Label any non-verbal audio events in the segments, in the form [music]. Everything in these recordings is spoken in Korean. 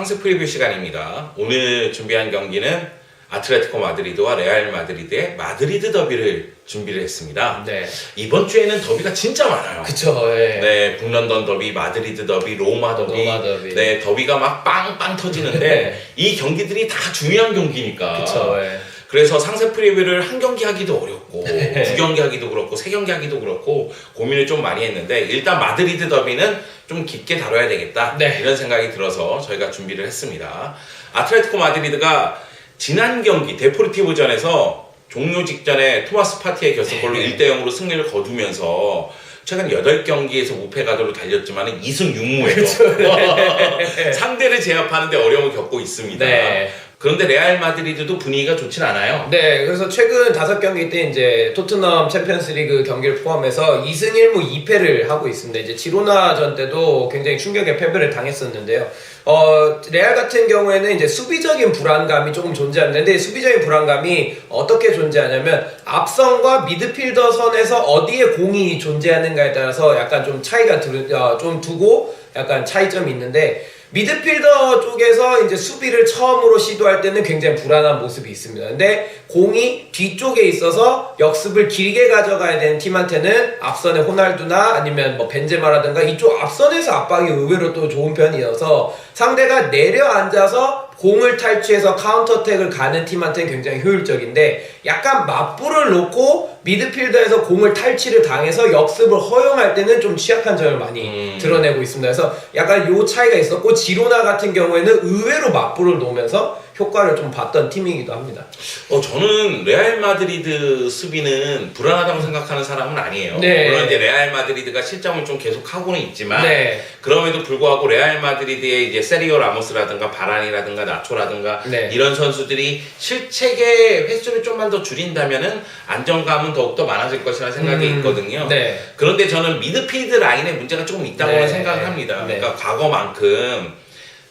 상세 프리뷰 시간입니다. 오늘 준비한 경기는 아틀레티코 마드리드와 레알 마드리드의 마드리드 더비를 준비를 했습니다. 네. 이번 주에는 더비가 진짜 많아요. 그쵸, 예. 네, 북런던 더비, 마드리드 더비, 로마 더비, 로마 더비. 네, 더비가 막 빵빵 터지는데 이 경기들이 다 중요한 경기니까. 그쵸, 예. 그래서 상세 프리뷰를 한 경기 하기도 어 렵고 [laughs] 네. 두 경기 하기도 그렇고 세 경기 하기도 그렇고 고민을 좀 많이 했는데 일단 마드리드 더비는 좀 깊게 다뤄야 되겠다 네. 이런 생각이 들어서 저희가 준비를 했습니다. 아틀레티코 마드리드가 지난 경기 데포르티브전에서 종료 직전에 토마스 파티의 결승골로 네. 1대 0으로 승리를 거두면서 최근 8경기에서 무패 가도로 달렸지만 2승 6무예요. [laughs] 상대를 제압하는데 어려움을 겪고 있습니다. 네. 그런데 레알 마드리드도 분위기가 좋진 않아요. 네, 그래서 최근 다섯 경기 때 이제 토트넘 챔피언스리그 경기를 포함해서 2승 1무 2패를 하고 있습니다. 이제 지로나전 때도 굉장히 충격의 패배를 당했었는데요. 어, 레알 같은 경우에는 이제 수비적인 불안감이 조금 존재하는데 수비적인 불안감이 어떻게 존재하냐면 앞선과 미드필더 선에서 어디에 공이 존재하는가에 따라서 약간 좀 차이가 들, 어, 좀 두고 약간 차이점이 있는데 미드필더 쪽에서 이제 수비를 처음으로 시도할 때는 굉장히 불안한 모습이 있습니다. 근데 공이 뒤쪽에 있어서 역습을 길게 가져가야 되는 팀한테는 앞선에 호날두나 아니면 뭐 벤제마라든가 이쪽 앞선에서 압박이 의외로 또 좋은 편이어서 상대가 내려 앉아서 공을 탈취해서 카운터택을 가는 팀한테는 굉장히 효율적인데 약간 맞불을 놓고 미드필더에서 공을 탈취를 당해서 역습을 허용할 때는 좀 취약한 점을 많이 음. 드러내고 있습니다. 그래서 약간 요 차이가 있었고 지로나 같은 경우에는 의외로 맞불을 놓으면서 효과를 좀 봤던 팀이기도 합니다. 어, 저는 레알 마드리드 수비는 불안하다고 생각하는 사람은 아니에요. 네. 물론 이제 레알 마드리드가 실점을 좀 계속 하고는 있지만 네. 그럼에도 불구하고 레알 마드리드의 이제 세리오 라모스라든가 바란이라든가 나초라든가 네. 이런 선수들이 실책의 횟수를 좀만 더 줄인다면은 안정감은 더욱더 많아질 것이라는 생각이 음, 있거든요. 네. 그런데 저는 미드필드 라인에 문제가 조금 있다고 네. 생각을 합니다. 네. 그러니까 과거만큼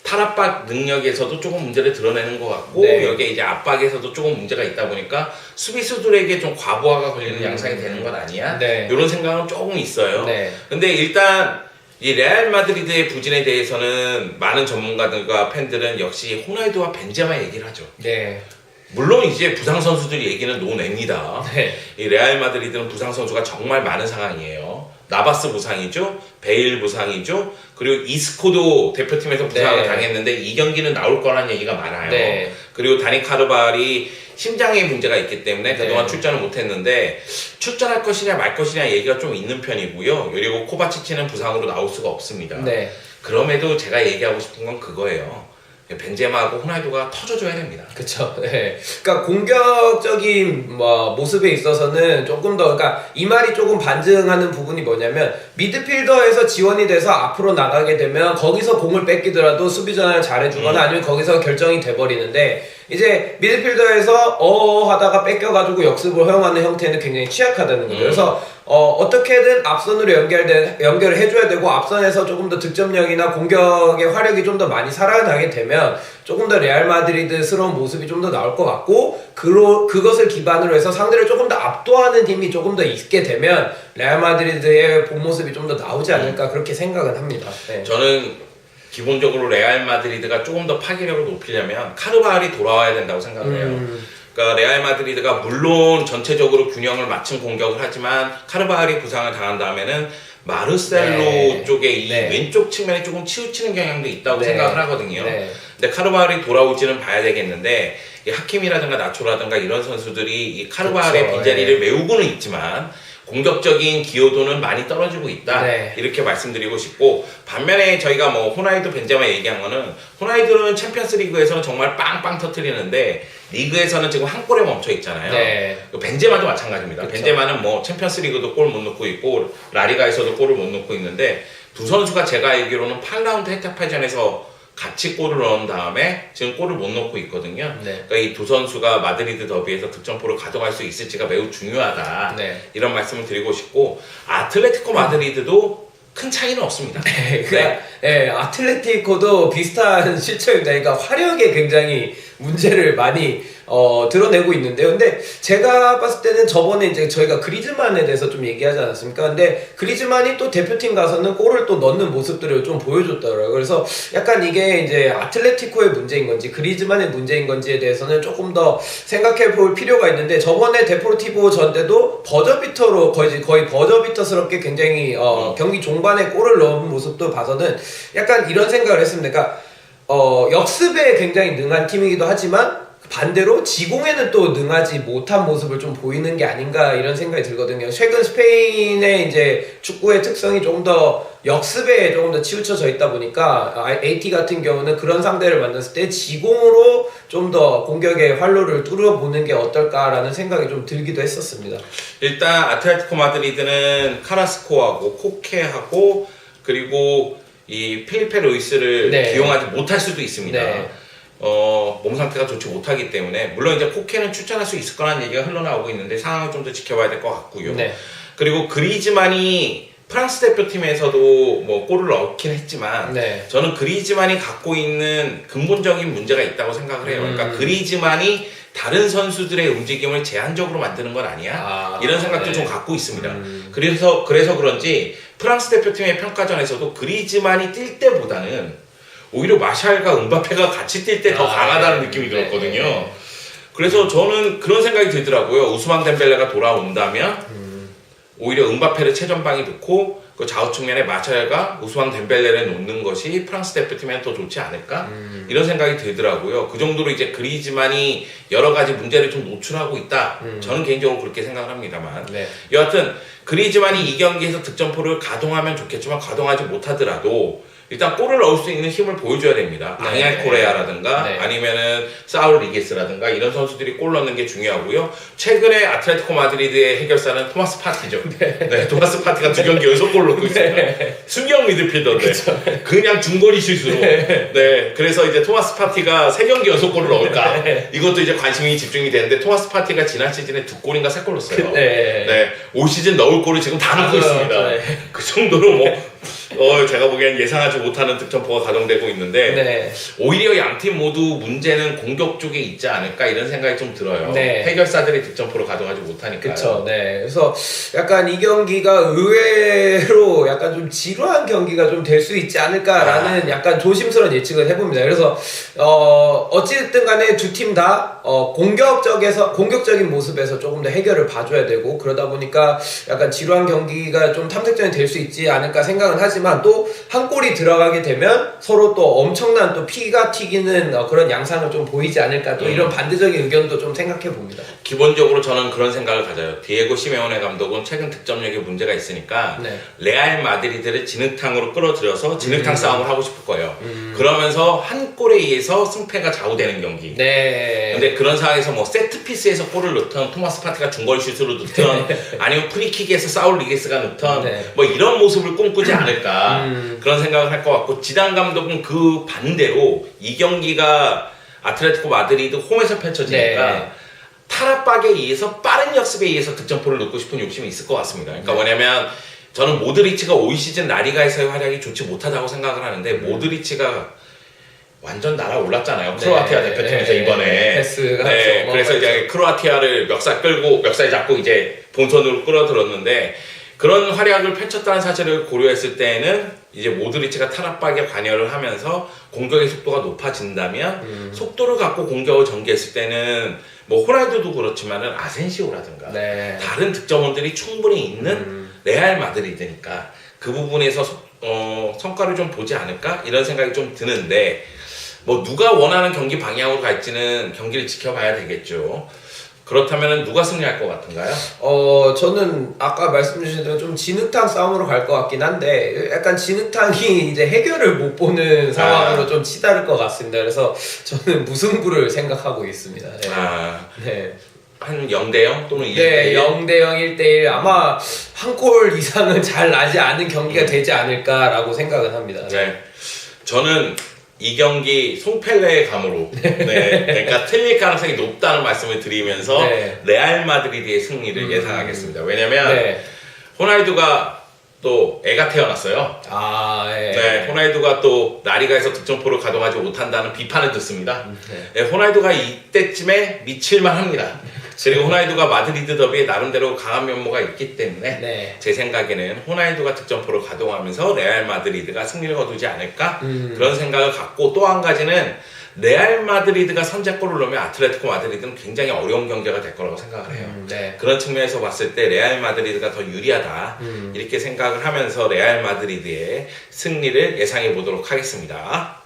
탈압박 능력에서도 조금 문제를 드러내는 것 같고 네. 여기에 이제 압박에서도 조금 문제가 있다 보니까 수비수들에게 좀 과부하가 걸리는 음. 양상이 되는 것 아니야? 네. 이런 생각은 조금 있어요. 네. 근데 일단 이 레알 마드리드의 부진에 대해서는 많은 전문가들과 팬들은 역시 호날두와 벤제마 얘기를 하죠. 네. 물론 이제 부상 선수들 얘기는 논외입니다. 네. 이 레알 마드리드는 부상 선수가 정말 많은 상황이에요. 나바스 부상이죠, 베일 부상이죠, 그리고 이스코도 대표팀에서 부상을 네. 당했는데 이 경기는 나올 거라는 얘기가 많아요. 네. 그리고 다니 카르발이 심장에 문제가 있기 때문에 네. 그동안 출전을 못했는데 출전할 것이냐 말 것이냐 얘기가 좀 있는 편이고요. 그리고 코바치치는 부상으로 나올 수가 없습니다. 네. 그럼에도 제가 얘기하고 싶은 건 그거예요. 벤제마하고 호날두가 터져줘야 됩니다. 그쵸. 네. [laughs] 그러니까 공격적인 뭐 모습에 있어서는 조금 더 그러니까 이 말이 조금 반증하는 부분이 뭐냐면 미드필더에서 지원이 돼서 앞으로 나가게 되면 거기서 공을 뺏기더라도 수비 전환을 잘해주거나 음. 아니면 거기서 결정이 돼버리는데 이제 미드필더에서 어 하다가 뺏겨가지고 역습을 허용하는 형태는 굉장히 취약하다는 거죠. 음. 그래서 어, 어떻게든 앞선으로 연결돼, 연결을 해줘야 되고, 앞선에서 조금 더 득점력이나 공격의 화력이 좀 더 많이 살아나게 되면, 조금 더 레알 마드리드스러운 모습이 좀 더 나올 것 같고, 그로, 그것을 기반으로 해서 상대를 조금 더 압도하는 힘이 조금 더 있게 되면, 레알 마드리드의 본 모습이 좀 더 나오지 않을까, 그렇게 생각은 합니다. 네. 저는 기본적으로 레알 마드리드가 조금 더 파괴력을 높이려면 카르바알이 돌아와야 된다고 생각을 해요. 음, 그러니까 레알 마드리드가 물론 전체적으로 균형을 맞춘 공격을 하지만 카르바알이 부상을 당한 다음에는 마르셀로 네. 쪽에 이 네. 왼쪽 측면에 조금 치우치는 경향도 있다고 네. 생각을 하거든요. 네. 근데 카르바알이 돌아올지는 봐야 되겠는데 이 하킴이라든가 나초라든가 이런 선수들이 이 카르바알의 빈자리를 메우고는 있지만 공격적인 기여도는 많이 떨어지고 있다 네. 이렇게 말씀드리고 싶고 반면에 저희가 뭐 호나이두 벤제마 얘기한 거는 호나이두는 챔피언스리그에서는 정말 빵빵 터트리는데 리그에서는 지금 한 골에 멈춰 있잖아요. 네. 벤제마도 마찬가지입니다. 그쵸. 벤제마는 뭐 챔피언스리그도 골 못 넣고 있고 라리가에서도 골을 못 넣고 있는데 두 선수가 제가 알기로는 8라운드 헤타파전에서 같이 골을 넣은 다음에 지금 골을 못 넣고 있거든요. 네. 그러니까 이 두 선수가 마드리드 더비에서 득점포를 가져갈 수 있을지가 매우 중요하다. 네. 이런 말씀을 드리고 싶고 아틀레티코 마드리드도 큰 차이는 없습니다. [laughs] 네, 그러니까 예, 아틀레티코도 비슷한 실체입니다. 그러니까 화력에 굉장히 문제를 많이 어, 드러내고 있는데요. 근데 제가 봤을 때는 저번에 이제 저희가 그리즈만에 대해서 좀 얘기하지 않았습니까? 근데 그리즈만이 또 대표팀 가서는 골을 또 넣는 모습들을 좀 보여줬더라고요. 그래서 약간 이게 이제 아틀레티코의 문제인 건지 그리즈만의 문제인 건지에 대해서는 조금 더 생각해 볼 필요가 있는데 저번에 데포르티보 전 때도 버저비터로 거의 거의 버저비터스럽게 굉장히 어, 경기 종반에 골을 넣은 모습도 봐서는 약간 이런 생각을 했습니다. 그러니까 어, 역습에 굉장히 능한 팀이기도 하지만 반대로 지공에는 또 능하지 못한 모습을 좀 보이는 게 아닌가 이런 생각이 들거든요. 최근 스페인의 이제 축구의 특성이 조금 더 역습에 조금 더 치우쳐져 있다 보니까 아, AT 같은 경우는 그런 상대를 만났을 때 지공으로 좀 더 공격의 활로를 뚫어보는 게 어떨까라는 생각이 좀 들기도 했었습니다. 일단 아틀레티코 마드리드는 카라스코하고 코케하고 그리고 이 필리페 루이스를 네. 기용하지 못할 수도 있습니다. 네. 어, 몸 상태가 좋지 못하기 때문에 물론 이제 코케는 출전할 수 있을 거라는 얘기가 흘러나오고 있는데 상황을 좀 더 지켜봐야 될 것 같고요. 네. 그리고 그리즈만이 프랑스 대표팀에서도 뭐 골을 넣긴 했지만 네. 저는 그리즈만이 갖고 있는 근본적인 문제가 있다고 생각을 해요. 그러니까 음. 그리즈만이 다른 선수들의 움직임을 제한적으로 만드는 건 아니야. 아, 이런 생각도 네. 좀 갖고 있습니다. 음. 그래서 그래서 그런지 프랑스 대표팀의 평가전에서도 그리즈만이 뛸 때보다는 오히려 마샬과 은바페가 같이 뛸 때더 아, 강하다는 네. 느낌이 네, 들었거든요. 네. 그래서 저는 그런 생각이 들더라고요. 우스만 덴벨레가 돌아온다면 음. 오히려 은바페를 최전방에 놓고 그 좌우 측면에 마샬과 우스만 덴벨레를 놓는 것이 프랑스 대표팀에는 더 좋지 않을까 음. 이런 생각이 들더라고요. 그 정도로 이제 그리즈만이 여러 가지 문제를 좀 노출하고 있다. 음. 저는 개인적으로 그렇게 생각을 합니다만 네. 여하튼 그리즈만이 이 경기에서 득점포를 가동하면 좋겠지만 가동하지 못하더라도 일단 골을 넣을 수 있는 힘을 보여줘야 됩니다. 네. 앙얄 코레아라든가 네. 아니면은 사울 리게스라든가 이런 선수들이 골 넣는 게 중요하고요. 최근에 아틀레티코 마드리드의 해결사는 토마스 파티죠. 네, 토마스 파티가 두 경기 연속 골 넣고 있습니다. 수비형 미드필더인데 그냥 중거리 슛으로. 네, 그래서 이제 토마스 파티가 세 경기 연속 골을 넣을까 이것도 이제 관심이 집중이 되는데 토마스 파티가 지난 시즌에 두 골인가 세 골 넣었어요. 네. 네, 올 시즌 넣을 골을 지금 다 넣고 아, 있습니다. 네. 그 정도로 뭐, 어, 제가 보기엔 예상하지 못하는 득점포가 가동되고 있는데, 네. 오히려 양 팀 모두 문제는 공격 쪽에 있지 않을까 이런 생각이 좀 들어요. 네. 해결사들이 득점포를 가동하지 못하니까. 그쵸, 네. 그래서 약간 이 경기가 의외로 약간 좀 지루한 경기가 좀 될 수 있지 않을까라는 아. 약간 조심스러운 예측을 해봅니다. 그래서, 어, 어찌됐든 간에 두 팀 다, 어, 공격적에서, 공격적인 모습에서 조금 더 해결을 봐줘야 되고, 그러다 보니까 약간 지루한 경기가 좀 탐색전이 될 수 있지 않을까 생각 은 하지만 또 한 골이 들어가게 되면 서로 또 엄청난 또 피가 튀기는 어, 그런 양상을 좀 보이지 않을까 또 음. 이런 반대적인 의견도 좀 생각해 봅니다. 기본적으로 저는 그런 생각을 가져요. 디에고 시메오네 감독은 최근 득점력에 문제가 있으니까 네. 레알 마드리드를 진흙탕으로 끌어들여서 진흙탕 음. 싸움을 하고 싶을 거예요. 그러면서 한 골에 의해서 승패가 좌우되는 경기. 네. 근데 그런 상황에서 뭐 세트 피스에서 골을 넣던 토마스 파티가 중거리 슛으로 넣던 [laughs] 아니면 프리킥에서 사울 리게스가 넣던 네. 뭐 이런 모습을 꿈꾸지 않을까 음. 그런 생각을 할 것 같고 지단 감독은 그 반대로 이 경기가 아틀레티코 마드리드 홈에서 펼쳐지니까 네. 타락박에 의해서 빠른 역습에 의해서 득점포를 넣고 싶은 욕심이 있을 것 같습니다. 그러니까 네. 뭐냐면 저는 모드리치가 올 시즌 라리가에서의 활약이 좋지 못하다고 생각을 하는데 음. 모드리치가 완전 날아올랐잖아요. 크로아티아 네. 대표팀에서 네. 이번에. 네, 좀 그래서 이제 크로아티아를 멱살 끌고 멱살 잡고 이제 본선으로 끌어들었는데 그런 활약을 펼쳤다는 사실을 고려했을 때에는 이제 모드리치가 타락박에 관여를 하면서 공격의 속도가 높아진다면 음. 속도를 갖고 공격을 전개했을 때는 뭐 호날두도 그렇지만은 아센시오라든가 네. 다른 득점원들이 충분히 있는 음. 레알 마드리드니까 그 부분에서 소- 어, 성과를 좀 보지 않을까 이런 생각이 좀 드는데 뭐 누가 원하는 경기 방향으로 갈지는 경기를 지켜봐야 되겠죠. 그렇다면 누가 승리할 것 같은가요? 어, 저는 아까 말씀 주신 대로 좀 진흙탕 싸움으로 갈 것 같긴 한데, 약간 진흙탕이 [laughs] 이제 해결을 못 보는 상황으로 좀 치달을 것 같습니다. 그래서 저는 무승부를 생각하고 있습니다. 네. 아, 네. 한 0대 0 또는 1대 네, 1. 0대 0, 1대 1. 아마 한 골 이상은 잘 나지 않은 경기가 되지 않을까라고 생각은 합니다. 네. 저는 이 경기 송펠레의 감으로 네. 그러니까 틀릴 가능성이 높다는 말씀을 드리면서 네. 레알 마드리드의 승리를 음. 예상하겠습니다. 왜냐면 네. 호날두가 또 애가 태어났어요. 아, 예. 네, 호날두가 또 라리가에서 득점포를 가동하지 못한다는 비판을 듣습니다. 네. 네, 호날두가 이때쯤에 미칠만 합니다. 그리고 호날두가 마드리드 더비에 나름대로 강한 면모가 있기 때문에 네. 제 생각에는 호날두가 득점포를 가동하면서 레알 마드리드가 승리를 거두지 않을까 음. 그런 생각을 갖고 또 한 가지는 레알 마드리드가 선제골을 넣으면 아틀레티코 마드리드는 굉장히 어려운 경기가 될 거라고 생각을 해요. 음, 네. 그런 측면에서 봤을 때 레알 마드리드가 더 유리하다 음. 이렇게 생각을 하면서 레알 마드리드의 승리를 예상해 보도록 하겠습니다.